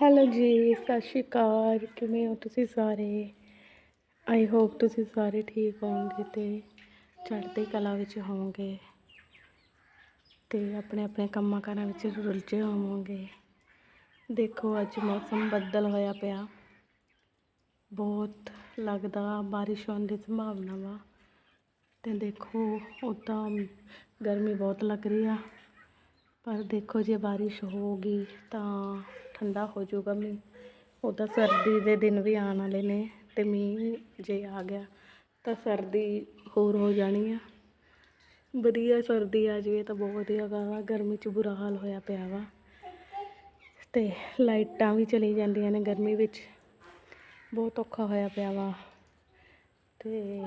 Hello ਜੀ, ਸਤਿ ਸ਼੍ਰੀ ਅਕਾਲ। ਕਿਵੇਂ ਹੋ ਤੁਸੀਂ ਸਾਰੇ? ਆਈ ਹੋਪ ਤੁਸੀਂ ਸਾਰੇ ਠੀਕ ਹੋਵੋਗੇ ਤੇ ਚੜ੍ਹਦੀ ਕਲਾ ਵਿੱਚ ਹੋਵੋਗੇ ਤੇ ਆਪਣੇ ਆਪਣੇ ਕੰਮਾਂ ਕਾਰਾਂ ਵਿੱਚ ਰੁਲਝੇ ਹੋਵੋਗੇ। ਦੇਖੋ, ਅੱਜ ਮੌਸਮ ਬੱਦਲ ਹੋਇਆ ਪਿਆ। ਬਹੁਤ ਲੱਗਦਾ ਬਾਰਿਸ਼ ਹੋਣ ਦੀ ਸੰਭਾਵਨਾ ਵਾ। ਤੇ ਦੇਖੋ ਉੱਦਾਂ ਗਰਮੀ ਬਹੁਤ ਲੱਗ ਰਹੀ ਆ। ਪਰ ਦੇਖੋ ਜੇ ਬਾਰਿਸ਼ ਹੋਊਗੀ ਤਾਂ ਠੰਡਾ ਹੋ ਜਾਊਗਾ ਮੀਂਹ। ਉੱਦਾਂ ਸਰਦੀ ਦੇ ਦਿਨ ਵੀ ਆਉਣ ਵਾਲੇ ਨੇ ਅਤੇ ਮੀਂਹ ਜੇ ਆ ਗਿਆ ਤਾਂ ਸਰਦੀ ਹੋਰ ਹੋ ਜਾਣੀ ਆ। ਵਧੀਆ ਸਰਦੀ ਆ ਜਾਵੇ ਤਾਂ ਬਹੁਤ ਵਧੀਆ ਗਾ ਗਰਮੀ 'ਚ ਬੁਰਾ ਹਾਲ ਹੋਇਆ ਪਿਆ ਵਾ। ਅਤੇ ਲਾਈਟਾਂ ਵੀ ਚਲੀ ਜਾਂਦੀਆਂ ਨੇ ਗਰਮੀ ਵਿੱਚ। ਬਹੁਤ ਔਖਾ ਹੋਇਆ ਪਿਆ ਵਾ। ਅਤੇ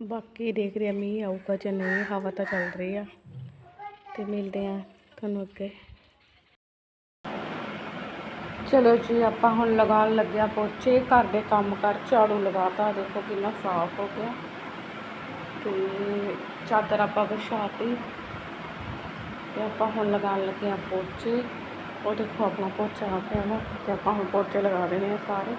ਬਾਕੀ ਦੇਖ ਰਿਹਾ ਮੀਂਹ ਆਊਗਾ ਜਾਂ ਨਹੀਂ, ਹਵਾ ਤਾਂ ਚੱਲ ਰਹੀ ਆ। ਤੇ ਮਿਲਦੇ ਆ ਤੁਹਾਨੂੰ ਅੱਗੇ। ਚਲੋ ਜੀ, ਆਪਾਂ ਹੁਣ ਲਗਾਉਣ ਲੱਗਿਆ ਪੋਚੇ। ਘਰ ਦੇ ਕੰਮ ਕਰ ਝਾੜੂ ਲਗਾਤਾ ਦੇਖੋ ਕਿੰਨਾ ਸਾਫ਼ ਹੋ ਗਿਆ। ਤੇ ਚਾਦਰ ਆਪਾਂ ਵਿਛਾਤੀ। ਤੇ ਆਪਾਂ ਹੁਣ ਲਗਾਉਣ ਲੱਗੇ ਆ ਪੋਚੇ। ਉਹ ਦੇਖੋ ਆਪਣਾ ਪੋਚਾ ਆ ਪਿਆ ਨਾ ਤੇ ਆਪਾਂ ਹੁਣ ਪੋਚੇ ਲਗਾ ਦੇਣੇ ਆ ਸਾਰੇ।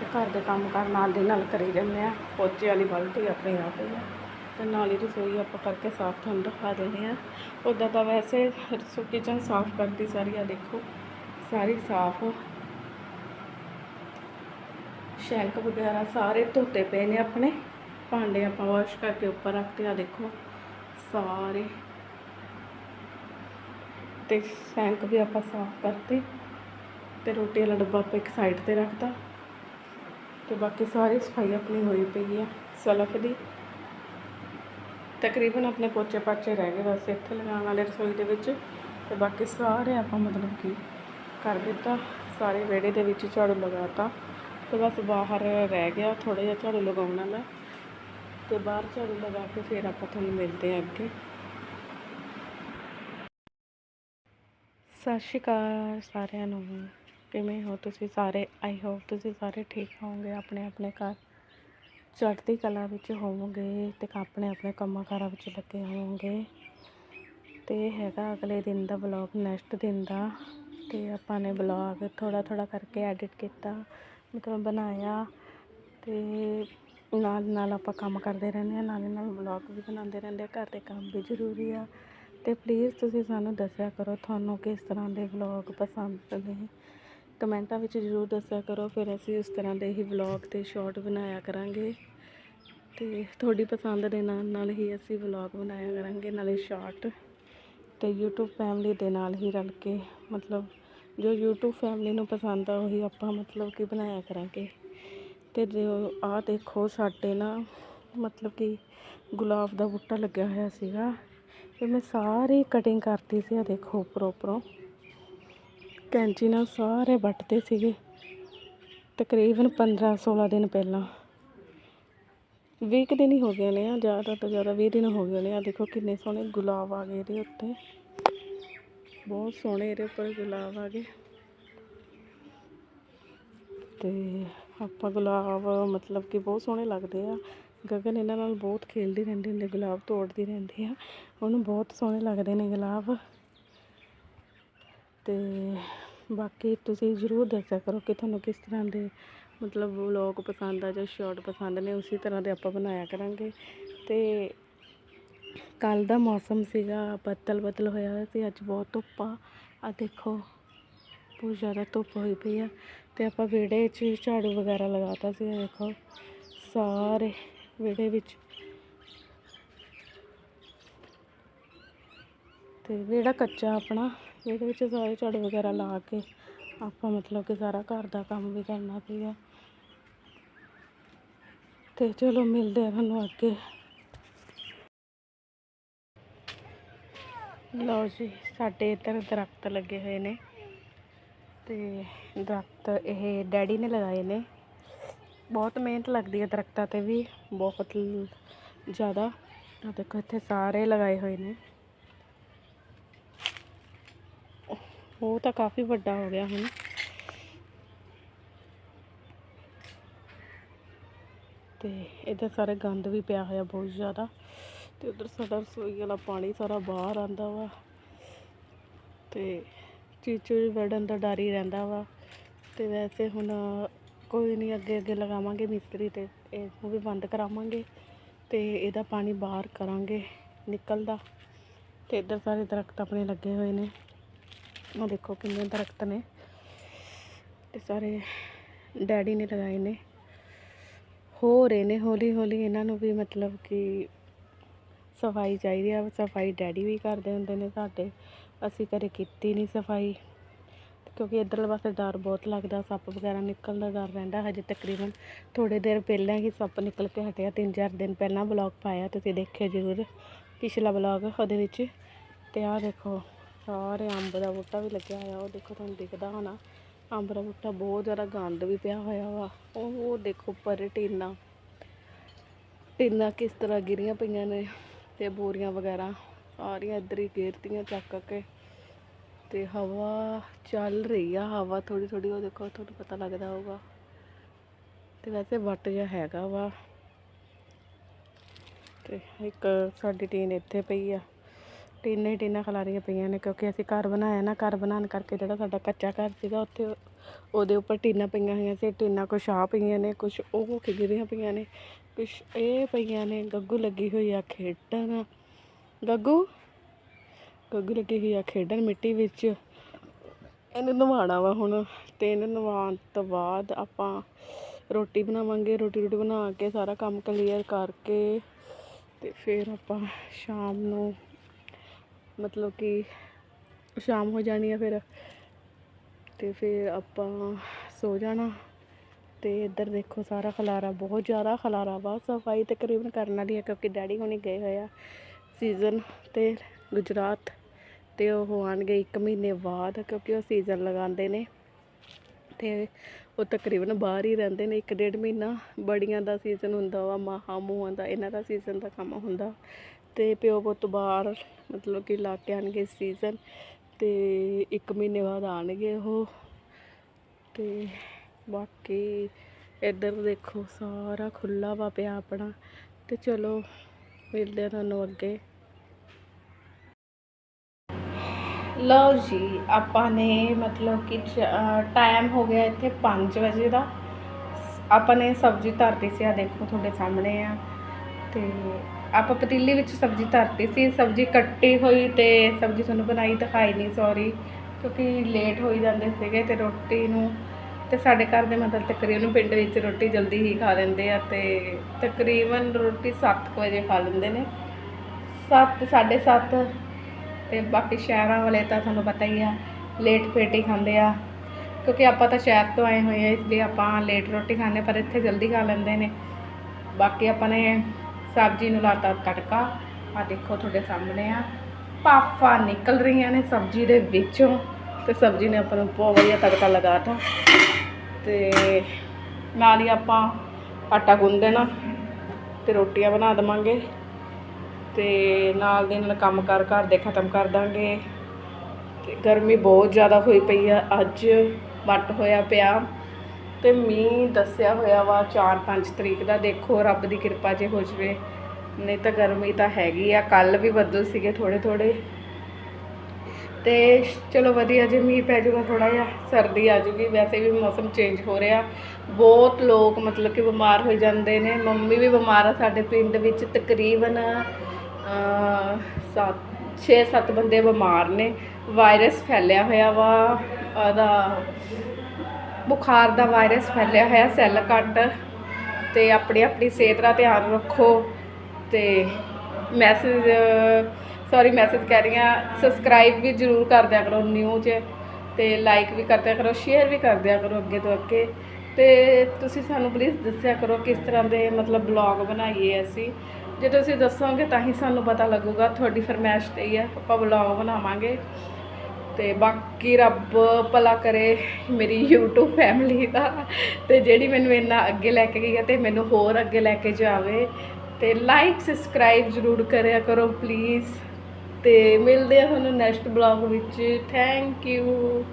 ਤੇ ਘਰ ਦੇ ਕੰਮ ਕਰ ਨਾਲ ਦੇ ਨਾਲ ਕਰੀ ਜਾਂਦੇ ਆ ਪੋਚੇ ਵਾਲੀ ਬਾਲਟੀ ਆਪਣੇ ਆ ਹੀ ਆ। ਤੇ ਨਾਲ ਹੀ ਰਸੋਈ ਆਪਾਂ ਕਰਕੇ ਸਾਫ਼ ਤੁਹਾਨੂੰ ਦਿਖਾ ਦਿੰਦੇ ਆ ਉੱਦਾਂ ਤਾਂ ਵੈਸੇ ਰਸੋ ਕਿਚਨ ਸਾਫ਼ ਕਰਦੀ ਸਾਰੀ ਆ ਦੇਖੋ, ਸਾਰੀ ਸਾਫ਼। ਸ਼ੈਂਕ ਵਗੈਰਾ ਸਾਰੇ ਧੋਤੇ ਪਏ ਨੇ ਆਪਣੇ, ਭਾਂਡੇ ਆਪਾਂ ਵਾਸ਼ ਕਰਕੇ ਉੱਪਰ ਰੱਖਤੇ ਆ ਦੇਖੋ, ਸਾਰੇ। ਤੇ ਸ਼ੈਂਕ ਵੀ ਆਪਾਂ ਸਾਫ਼ ਕਰਤੇ, ਤੇ ਰੋਟੀ ਵਾਲਾ ਡੱਬਾ ਆਪਾਂ ਇੱਕ ਸਾਈਡ ਤੇ ਰੱਖਤਾ। ਤੇ ਬਾਕੀ ਸਾਰੀ ਸਫ਼ਾਈ ਆਪਣੀ ਹੋਈ ਪਈ ਆ, ਸਲਫ ਦੀ। ਤਕਰੀਬਨ ਆਪਣੇ ਪੋਚੇ ਪਾਚੇ ਰਹਿ ਗਏ, ਬਸ ਇੱਥੇ ਲਗਾਉਣ ਵਾਲੇ ਰਸੋਈ ਦੇ ਵਿੱਚ। ਤੇ ਬਾਕੀ ਸਾਰੇ ਆਪਾਂ ਮਤਲਬ ਕਿ ਕਰ ਦਿੱਤਾ, ਸਾਰੇ ਵਿਹੜੇ ਦੇ ਵਿੱਚ ਝਾੜੂ ਲਗਾਤਾ ਤੇ। ਬਸ ਬਾਹਰ ਰਹਿ ਗਿਆ ਥੋੜਾ ਜਿਹਾ ਝਾੜੂ ਲਗਾਉਣਾ ਮੈਂ। ਤੇ ਬਾਹਰ ਝਾੜੂ ਲਗਾ ਕੇ ਫਿਰ ਆਪਾਂ ਤੁਹਾਨੂੰ ਮਿਲਦੇ ਹਾਂ ਅੱਗੇ। ਸਤਿ ਸ਼੍ਰੀ ਅਕਾਲ ਸਾਰਿਆਂ ਨੂੰ। ਕਿਵੇਂ ਹੋ ਤੁਸੀਂ ਸਾਰੇ? ਆਈ ਹੋਪ ਤੁਸੀਂ ਸਾਰੇ ਠੀਕ ਹੋਵੋਗੇ ਆਪਣੇ ਆਪਣੇ ਘਰ। ਚੜ੍ਹਦੀ ਕਲਾ ਵਿੱਚ ਹੋਵੋਗੇ ਅਤੇ ਆਪਣੇ ਆਪਣੇ ਕੰਮਾਂ ਕਾਰਾਂ ਵਿੱਚ ਲੱਗੇ ਹੋਵੋਗੇ। ਅਤੇ ਇਹ ਹੈਗਾ ਅਗਲੇ ਦਿਨ ਦਾ ਵਲੋਗ ਨੈਕਸਟ ਦਿਨ ਦਾ। ਅਤੇ ਆਪਾਂ ਨੇ ਵਲੌਗ ਥੋੜ੍ਹਾ ਥੋੜ੍ਹਾ ਕਰਕੇ ਐਡਿਟ ਕੀਤਾ, ਮਤਲਬ ਬਣਾਇਆ। ਅਤੇ ਨਾਲ ਨਾਲ ਆਪਾਂ ਕੰਮ ਕਰਦੇ ਰਹਿੰਦੇ ਹਾਂ, ਨਾਲੇ ਨਾਲ ਵਲੋਗ ਵੀ ਬਣਾਉਂਦੇ ਰਹਿੰਦੇ ਆ ਘਰ ਦੇ ਕੰਮ ਵੀ ਜ਼ਰੂਰੀ ਆ। ਅਤੇ ਪਲੀਜ਼ ਤੁਸੀਂ ਸਾਨੂੰ ਦੱਸਿਆ ਕਰੋ ਤੁਹਾਨੂੰ ਕਿਸ ਤਰ੍ਹਾਂ ਦੇ ਵਲੋਗ ਪਸੰਦ ਨੇ। ਕਮੈਂਟਾਂ ਵਿੱਚ ਜ਼ਰੂਰ ਦੱਸਿਆ ਕਰੋ, ਫਿਰ ਅਸੀਂ ਉਸ ਤਰ੍ਹਾਂ ਦੇ ਹੀ ਵਲੌਗ ਤੇ ਸ਼ਾਰਟ ਬਣਾਇਆ ਕਰਾਂਗੇ। ਤੇ ਤੁਹਾਡੀ ਪਸੰਦ ਦੇ ਨਾਲ ਨਾਲ ਹੀ ਅਸੀਂ ਵਲੌਗ ਬਣਾਇਆ ਕਰਾਂਗੇ, ਨਾਲੇ ਸ਼ਾਰਟ ਤੇ YouTube ਫੈਮਿਲੀ ਦੇ ਨਾਲ ਹੀ ਰਲ ਕੇ, ਮਤਲਬ ਜੋ YouTube ਫੈਮਿਲੀ ਨੂੰ ਪਸੰਦ ਆ, ਉਹੀ ਆਪਾਂ ਮਤਲਬ ਕਿ ਬਣਾਇਆ ਕਰਾਂਗੇ। ਤੇ ਜੋ ਆਹ ਦੇਖੋ ਸਾਡੇ ਨਾ ਮਤਲਬ ਕਿ ਗੁਲਾਬ ਦਾ ਬੂਟਾ ਲੱਗਿਆ ਹੋਇਆ ਸੀਗਾ ਇਹ ਮੈਂ ਸਾਰੀ ਕਟਿੰਗ ਕਰਤੀ ਸੀ ਆ ਦੇਖੋ ਉੱਪਰੋਂ ਉੱਪਰੋਂ ਕੈਂਚੀ ਨਾਲ ਸਾਰੇ ਵੱਟਦੇ ਸੀਗੇ। ਤਕਰੀਬਨ 15 16 ਦਿਨ ਪਹਿਲਾਂ। 20 ਕੁ ਦਿਨ ਹੀ ਹੋ ਗਏ ਨੇ ਆ, ਜ਼ਿਆਦਾ ਤੋਂ ਜ਼ਿਆਦਾ 20 ਦਿਨ ਹੋ ਗਏ ਨੇ ਆ। ਦੇਖੋ ਕਿੰਨੇ ਸੋਹਣੇ ਗੁਲਾਬ ਆ ਗਏ ਇਹਦੇ ਉੱਤੇ। ਬਹੁਤ ਸੋਹਣੇ ਇਹਦੇ ਉੱਪਰ ਗੁਲਾਬ ਆ ਗਏ। ਤੇ ਆਪਾਂ ਗੁਲਾਬ ਮਤਲਬ ਕਿ ਬਹੁਤ ਸੋਹਣੇ ਲੱਗਦੇ ਆ। ਗਗਨ ਇਹਨਾਂ ਨਾਲ ਬਹੁਤ ਖੇਲਦੀ ਰਹਿੰਦੀ ਹੁੰਦੀ, ਗੁਲਾਬ ਤੋੜਦੀ ਰਹਿੰਦੀ ਆ। ਉਹਨੂੰ ਬਹੁਤ ਸੋਹਣੇ ਲੱਗਦੇ ਨੇ ਗੁਲਾਬ। ਤੇ ਬਾਕੀ ਤੁਸੀਂ ਜ਼ਰੂਰ ਦੱਸਿਆ ਕਰੋ ਕਿ ਤੁਹਾਨੂੰ ਕਿਸ ਤਰ੍ਹਾਂ ਦੇ ਮਤਲਬ ਵਲੋਗ ਪਸੰਦ ਆ ਜਾਂ ਸ਼ਾਰਟ ਪਸੰਦ ਨੇ, ਉਸੇ ਤਰ੍ਹਾਂ ਦੇ ਆਪਾਂ ਬਣਾਇਆ ਕਰਾਂਗੇ। ਤੇ ਕੱਲ ਦਾ ਮੌਸਮ ਸੀਗਾ ਬੱਦਲ ਬੱਦਲ ਹੋਇਆ ਹੋਇਆ ਸੀ, ਅੱਜ ਬਹੁਤ ਧੁੱਪ ਆ। ਆ ਦੇਖੋ, ਬਹੁਤ ਜ਼ਿਆਦਾ ਧੁੱਪ ਹੋਈ ਪਈ ਆ। ਤੇ ਆਪਾਂ ਵਿਹੜੇ 'ਚ ਝਾੜੂ ਵਗੈਰਾ ਲਗਾਤਾ ਸੀ ਦੇਖੋ, ਸਾਰੇ ਵਿਹੜੇ ਵਿੱਚ। ਤੇ ਵਿਹੜਾ ਕੱਚਾ ਆਪਣਾ। ਇਹਦੇ ਵਿੱਚ ਸਾਰੇ ਝਾੜੂ ਵਗੈਰਾ ਲਾ ਕੇ ਆਪਾਂ ਮਤਲਬ ਕਿ ਸਾਰਾ ਘਰ ਦਾ ਕੰਮ ਵੀ ਕਰਨਾ ਪਈਆ ਤੇ ਚਲੋ ਮਿਲਦੇ ਆ ਤੁਹਾਨੂੰ ਅੱਗੇ। ਲਓ ਜੀ, ਸਾਡੇ ਇੱਧਰ ਦਰਖਤ ਲੱਗੇ ਹੋਏ ਨੇ ਤੇ ਦਰਖਤ ਇਹ ਡੈਡੀ ਨੇ ਲਗਾਏ ਨੇ। ਬਹੁਤ ਮਿਹਨਤ ਲੱਗਦੀ ਹੈ ਦਰਖਤਾਂ ਤੇ ਵੀ, ਬਹੁਤ ਜ਼ਿਆਦਾ। ਆ ਦੇਖੋ, ਇੱਥੇ ਸਾਰੇ ਲਗਾਏ ਹੋਏ ਨੇ। ਉਹ ਤਾਂ ਕਾਫੀ ਵੱਡਾ ਹੋ ਗਿਆ ਹੁਣ। ਤੇ ਇੱਧਰ ਸਾਰੇ ਗੰਦ ਵੀ ਪਿਆ ਹੋਇਆ ਬਹੁਤ ਜ਼ਿਆਦਾ। ਤੇ ਉਧਰ ਸਾਡਾ ਰਸੋਈ ਵਾਲਾ ਪਾਣੀ ਸਾਰਾ ਬਾਹਰ ਆਂਦਾ ਵਾ। ਤੇ ਚੀਚੂ ਵੜਨ ਦਾ ਡਰ ਹੀ ਰਹਿੰਦਾ ਵਾ। ਤੇ ਵੈਸੇ ਹੁਣ ਕੋਈ ਨਹੀਂ, ਅੱਗੇ ਅੱਗੇ ਲਗਾਵਾਂਗੇ ਮਿਸਤਰੀ ਤੇ, ਇਹਨੂੰ ਵੀ ਬੰਦ ਕਰਾਵਾਂਗੇ। ਤੇ ਇਹਦਾ ਪਾਣੀ ਬਾਹਰ ਕਰਾਂਗੇ ਨਿਕਲਦਾ। ਤੇ ਇੱਧਰ ਸਾਰੇ ਦਰਖਤ ਆਪਣੇ ਲੱਗੇ ਹੋਏ ਨੇ। ਉਹ ਦੇਖੋ ਕਿੰਨੇ ਦਰਖਤ ਨੇ ਤੇ ਸਾਰੇ ਡੈਡੀ ਨੇ ਲਗਾਏ ਨੇ। ਹੋ ਰਹੇ ਨੇ ਹੌਲੀ ਹੌਲੀ ਇਹਨਾਂ ਨੂੰ ਵੀ ਮਤਲਬ ਕਿ ਸਫ਼ਾਈ ਚਾਹੀਦੀ ਆ। ਸਫ਼ਾਈ ਡੈਡੀ ਵੀ ਕਰਦੇ ਹੁੰਦੇ ਨੇ, ਸਾਡੇ ਅਸੀਂ ਕਦੇ ਕੀਤੀ ਨਹੀਂ ਸਫ਼ਾਈ। ਕਿਉਂਕਿ ਇੱਧਰਲੇ ਪਾਸੇ ਡਰ ਬਹੁਤ ਲੱਗਦਾ, ਸੱਪ ਵਗੈਰਾ ਨਿਕਲਣ ਦਾ ਡਰ ਰਹਿੰਦਾ। ਹਜੇ ਤਕਰੀਬਨ ਥੋੜੇ ਦੇਰ ਪਹਿਲਾਂ ਹੀ ਸੱਪ ਨਿਕਲ ਕੇ ਹਟਿਆ ਤਿੰਨ ਚਾਰ ਦਿਨ ਪਹਿਲਾਂ ਬਲੌਗ ਪਾਇਆ, ਤੁਸੀਂ ਦੇਖਿਓ ਜ਼ਰੂਰ ਪਿਛਲਾ ਬਲੌਗ ਉਹਦੇ ਵਿੱਚ। ਤੇ ਆਹ ਦੇਖੋ ਸਾਰੇ ਅੰਬ ਦਾ ਬੂਟਾ ਵੀ ਲੱਗਿਆ ਹੋਇਆ, ਉਹ ਦੇਖੋ ਤੁਹਾਨੂੰ ਦਿਖਦਾ ਹੋਣਾ। ਅੰਬ ਦਾ ਬੂਟਾ ਬਹੁਤ ਜ਼ਿਆਦਾ ਗੰਦ ਵੀ ਪਿਆ ਹੋਇਆ ਵਾ। ਉਹ ਦੇਖੋ ਪਰ ਟੀਨਾ। ਟੀਨਾ ਕਿਸ ਤਰ੍ਹਾਂ ਗਿਰੀਆਂ ਪਈਆਂ ਨੇ ਤੇ ਬੋਰੀਆਂ ਵਗੈਰਾ। ਸਾਰੀਆਂ ਇੱਧਰ ਹੀ ਗੇਰਤੀਆਂ ਚੱਕ ਕੇ। ਤੇ ਹਵਾ ਚੱਲ ਰਹੀ ਆ, ਹਵਾ ਥੋੜੀ ਥੋੜੀ ਉਹ ਦੇਖੋ ਤੁਹਾਨੂੰ ਪਤਾ ਲੱਗਦਾ ਹੋਊਗਾ। ਤੇ ਵੈਸੇ ਵੱਟ ਜਿਹਾ ਹੈਗਾ ਵਾ। ਤੇ ਇੱਕ ਸਾਡੀ ਟੀਨ ਇੱਥੇ ਪਈ ਆ। ਟੀਨਾਂ ਹੀ ਟੀਨਾਂ ਖਲਾਰੀਆਂ ਪਈਆਂ ਨੇ ਕਿਉਂਕਿ ਅਸੀਂ ਘਰ ਬਣਾਇਆ ਨਾ, ਘਰ ਬਣਾਉਣ ਕਰਕੇ ਜਿਹੜਾ ਸਾਡਾ ਕੱਚਾ ਘਰ ਸੀਗਾ ਉੱਥੇ ਉਹਦੇ ਉੱਪਰ ਟੀਨਾਂ ਪਈਆਂ ਹੋਈਆਂ ਸੀ, ਟੀਨਾਂ ਕੁਛ ਆ ਪਈਆਂ ਨੇ, ਕੁਛ ਉਹ ਖਿਗਰੀਆਂ ਪਈਆਂ ਨੇ, ਕੁਛ ਇਹ ਪਈਆਂ ਨੇ, ਗੱਗੂ ਲੱਗੀ ਹੋਈ ਆ ਖੇਡਣ। ਗੱਗੂ ਗੱਗੂ ਲੱਗੀ ਹੋਈ ਆ ਖੇਡਣ ਮਿੱਟੀ ਵਿੱਚ। ਇਹਨੂੰ ਨਵਾਉਣਾ ਵਾ ਹੁਣ ਤੇ ਇਹਨੂੰ ਨਵਾਉਣ ਤੋਂ ਬਾਅਦ ਆਪਾਂ ਰੋਟੀ ਬਣਾਵਾਂਗੇ, ਰੋਟੀ ਰੋਟੀ ਬਣਾ ਕੇ ਸਾਰਾ ਕੰਮ ਕਲੀਅਰ ਕਰਕੇ ਤੇ ਫਿਰ ਆਪਾਂ ਸ਼ਾਮ ਨੂੰ ਮਤਲਬ ਕਿ ਸ਼ਾਮ ਹੋ ਜਾਣੀ ਆ ਫਿਰ ਤੇ ਫਿਰ ਆਪਾਂ ਸੋ ਜਾਣਾ ਤੇ ਇੱਧਰ ਦੇਖੋ ਸਾਰਾ ਖਲਾਰਾ, ਬਹੁਤ ਜ਼ਿਆਦਾ ਖਲਾਰਾ ਵਾ, ਸਫ਼ਾਈ ਤਕਰੀਬਨ ਕਰਨ ਵਾਲੀ ਹੈ ਕਿਉਂਕਿ ਡੈਡੀ ਹੁਣੀ ਗਏ ਹੋਏ ਆ ਸੀਜ਼ਨ ਤੇ ਗੁਜਰਾਤ ਤੇ ਉਹ ਆਉਣਗੇ ਇੱਕ ਮਹੀਨੇ ਬਾਅਦ ਕਿਉਂਕਿ ਉਹ ਸੀਜ਼ਨ ਲਗਾਉਂਦੇ ਨੇ ਤੇ ਉਹ ਤਕਰੀਬਨ ਬਾਹਰ ਹੀ ਰਹਿੰਦੇ ਨੇ, ਇੱਕ ਡੇਢ ਮਹੀਨਾ ਬੜੀਆਂ ਦਾ ਸੀਜ਼ਨ ਹੁੰਦਾ ਵਾ ਮਾਹਾਂ ਮੂਹਾਂ ਦਾ, ਇਹਨਾਂ ਦਾ ਸੀਜ਼ਨ ਦਾ ਕੰਮ ਹੁੰਦਾ। ਤੇ ਪਿਓ ਪੁੱਤ ਬਾਹਰ ਮਤਲਬ ਕਿ ਲਾ ਕੇ ਆਉਣਗੇ ਸੀਜ਼ਨ ਤੇ ਇੱਕ ਮਹੀਨੇ ਬਾਅਦ ਆਉਣਗੇ ਉਹ। ਤੇ ਬਾਕੀ ਇੱਧਰ ਦੇਖੋ ਸਾਰਾ ਖੁੱਲਾ ਵਾ ਪਿਆ ਆਪਣਾ। ਤੇ ਚਲੋ ਮਿਲਦੇ ਆ ਤੁਹਾਨੂੰ ਅੱਗੇ। ਲਓ ਜੀ, ਆਪਾਂ ਨੇ ਮਤਲਬ ਕਿ ਟਾਈਮ ਹੋ ਗਿਆ ਇੱਥੇ 5 ਵਜੇ ਦਾ। ਆਪਾਂ ਨੇ ਸਬਜ਼ੀ ਧਰਤੀ ਸੀ ਆ ਦੇਖੋ ਤੁਹਾਡੇ ਸਾਹਮਣੇ ਆ। ਤੇ ਆਪਾਂ ਪਤੀਲੇ ਵਿੱਚ ਸਬਜ਼ੀ ਧਰਤੀ ਸੀ, ਸਬਜ਼ੀ ਕੱਟੀ ਹੋਈ ਤੇ ਸਬਜ਼ੀ ਤੁਹਾਨੂੰ ਬਣਾਈ ਦਿਖਾਈ ਨਹੀਂ ਸੌਰੀ ਕਿਉਂਕਿ ਲੇਟ ਹੋਈ ਜਾਂਦੇ ਸੀਗੇ ਤੇ ਰੋਟੀ ਨੂੰ ਤੇ ਸਾਡੇ ਘਰ ਦੇ ਮਤਲਬ ਤਕਰੀਬਨ ਪਿੰਡ ਵਿੱਚ ਰੋਟੀ ਜਲਦੀ ਹੀ ਖਾ ਲੈਂਦੇ ਆ ਤੇ ਤਕਰੀਬਨ ਰੋਟੀ 7 ਵਜੇ ਖਾ ਲੈਂਦੇ ਨੇ। 7 7:30 ਤੇ ਬਾਕੀ ਸ਼ਹਿਰਾਂ ਵਾਲੇ ਤਾਂ ਤੁਹਾਨੂੰ ਪਤਾ ਹੀ ਆ ਲੇਟ ਫੇਟ ਹੀ ਖਾਂਦੇ ਆ। ਕਿਉਂਕਿ ਆਪਾਂ ਤਾਂ ਸ਼ਹਿਰ ਤੋਂ ਆਏ ਹੋਏ ਆ, ਇਸ ਲਈ ਆਪਾਂ ਲੇਟ ਰੋਟੀ ਖਾਂਦੇ ਪਰ ਇੱਥੇ ਜਲਦੀ ਖਾ ਲੈਂਦੇ ਨੇ। ਬਾਕੀ ਆਪਾਂ ਨੇ ਸਬਜ਼ੀ ਨੂੰ ਲਾਤਾ ਤੜਕਾ। ਆ ਦੇਖੋ ਤੁਹਾਡੇ ਸਾਹਮਣੇ ਆ। ਪਾਫਾ ਨਿਕਲ ਰਹੀਆਂ ਨੇ ਸਬਜ਼ੀ ਦੇ ਵਿੱਚੋਂ ਤੇ ਸਬਜ਼ੀ ਨੇ ਆਪਾਂ ਨੂੰ ਬਹੁਤ ਵਧੀਆ ਤੜਕਾ ਲਗਾਤਾ। ਤੇ ਨਾਲ ਹੀ ਆਪਾਂ ਆਟਾ ਗੁੰਨ ਦੇਣਾ ਤੇ ਰੋਟੀਆਂ ਬਣਾ ਦਵਾਂਗੇ। ਤੇ ਨਾਲ ਦੇ ਨਾਲ ਕੰਮ ਕਰ ਘਰ ਦੇ ਖਤਮ ਕਰ ਦਾਂਗੇ। ਤੇ ਗਰਮੀ ਬਹੁਤ ਜ਼ਿਆਦਾ ਹੋਈ ਪਈ ਆ। ਅੱਜ ਵੱਟ ਹੋਇਆ ਪਿਆ। ਤੇ ਮੀਂਹ ਦੱਸਿਆ ਹੋਇਆ ਵਾ 4-5 ਤਰੀਕ ਦਾ, ਦੇਖੋ ਰੱਬ ਦੀ ਕਿਰਪਾ ਜੇ ਹੋ ਜਵੇ। ਨਹੀਂ ਤਾਂ ਗਰਮੀ ਤਾਂ ਹੈਗੀ ਆ ਕੱਲ ਵੀ ਬੱਦਲ ਸੀਗੇ ਥੋੜੇ ਥੋੜੇ ਤੇ ਚਲੋ ਵਧੀਆ ਜੇ ਮੀਂਹ ਪੈ ਜਾਊਗਾ ਥੋੜਾ ਜਿਹਾ, ਸਰਦੀ ਆ ਜੂਗੀ, ਵੈਸੇ ਵੀ ਮੌਸਮ ਚੇਂਜ ਹੋ ਰਿਹਾ। ਬਹੁਤ ਲੋਕ ਮਤਲਬ ਕਿ ਬਿਮਾਰ ਹੋ ਜਾਂਦੇ ਨੇ, ਮੰਮੀ ਵੀ ਬਿਮਾਰ ਆ ਸਾਡੇ ਪਿੰਡ ਵਿੱਚ, ਤਕਰੀਬਨ 7 6-7 ਬੰਦੇ ਬਿਮਾਰ ਨੇ। ਵਾਇਰਸ ਫੈਲਿਆ ਹੋਇਆ ਵਾ ਉਹਦਾ ਬੁਖਾਰ ਦਾ ਵਾਇਰਸ ਫੈਲਿਆ ਹੋਇਆ, ਸੈੱਲ ਘੱਟ ਤੇ ਆਪਣੀ ਆਪਣੀ ਸਿਹਤ ਦਾ ਧਿਆਨ ਰੱਖੋ ਤੇ ਮੈਸੇਜ ਸੌਰੀ ਮੈਸੇਜ ਕਹਿ ਰਹੀ ਹਾਂ ਸਬਸਕ੍ਰਾਈਬ ਵੀ ਜ਼ਰੂਰ ਕਰ ਦਿਆ ਕਰੋ ਨਿਊ 'ਚ ਤੇ ਲਾਈਕ ਵੀ ਕਰਦਿਆ ਕਰੋ ਸ਼ੇਅਰ ਵੀ ਕਰਦਿਆ ਕਰੋ ਅੱਗੇ ਤੋਂ ਅੱਗੇ ਤੇ ਤੁਸੀਂ ਸਾਨੂੰ ਪਲੀਜ਼ ਦੱਸਿਆ ਕਰੋ ਕਿਸ ਤਰ੍ਹਾਂ ਦੇ ਮਤਲਬ ਬਲੌਗ ਬਣਾਈਏ ਅਸੀਂ। ਜੇ ਤੁਸੀਂ ਦੱਸੋਗੇ ਤਾਂ ਹੀ ਸਾਨੂੰ ਪਤਾ ਲੱਗੂਗਾ, ਤੁਹਾਡੀ ਫਰਮਾਇਸ਼ ਤੇ ਹੀ ਆ, ਆਪਾਂ ਬਲੌਗ ਬਣਾਵਾਂਗੇ। ਤੇ ਬਾਕੀ ਰੱਬ ਭਲਾ ਕਰੇ ਮੇਰੀ YouTube ਫੈਮਿਲੀ ਦਾ ਤੇ ਜਿਹੜੀ ਮੈਨੂੰ ਇੰਨਾ ਅੱਗੇ ਲੈ ਕੇ ਗਈ ਹੈ ਤੇ ਮੈਨੂੰ ਹੋਰ ਅੱਗੇ ਲੈ ਕੇ ਜਾਵੇ ਤੇ ਲਾਈਕ ਸਬਸਕ੍ਰਾਈਬ ਜ਼ਰੂਰ ਕਰਿਆ ਕਰੋ ਪਲੀਜ਼ ਤੇ ਮਿਲਦੇ ਆ ਤੁਹਾਨੂੰ ਨੈਕਸਟ ਬਲੌਗ ਵਿੱਚ। Thank you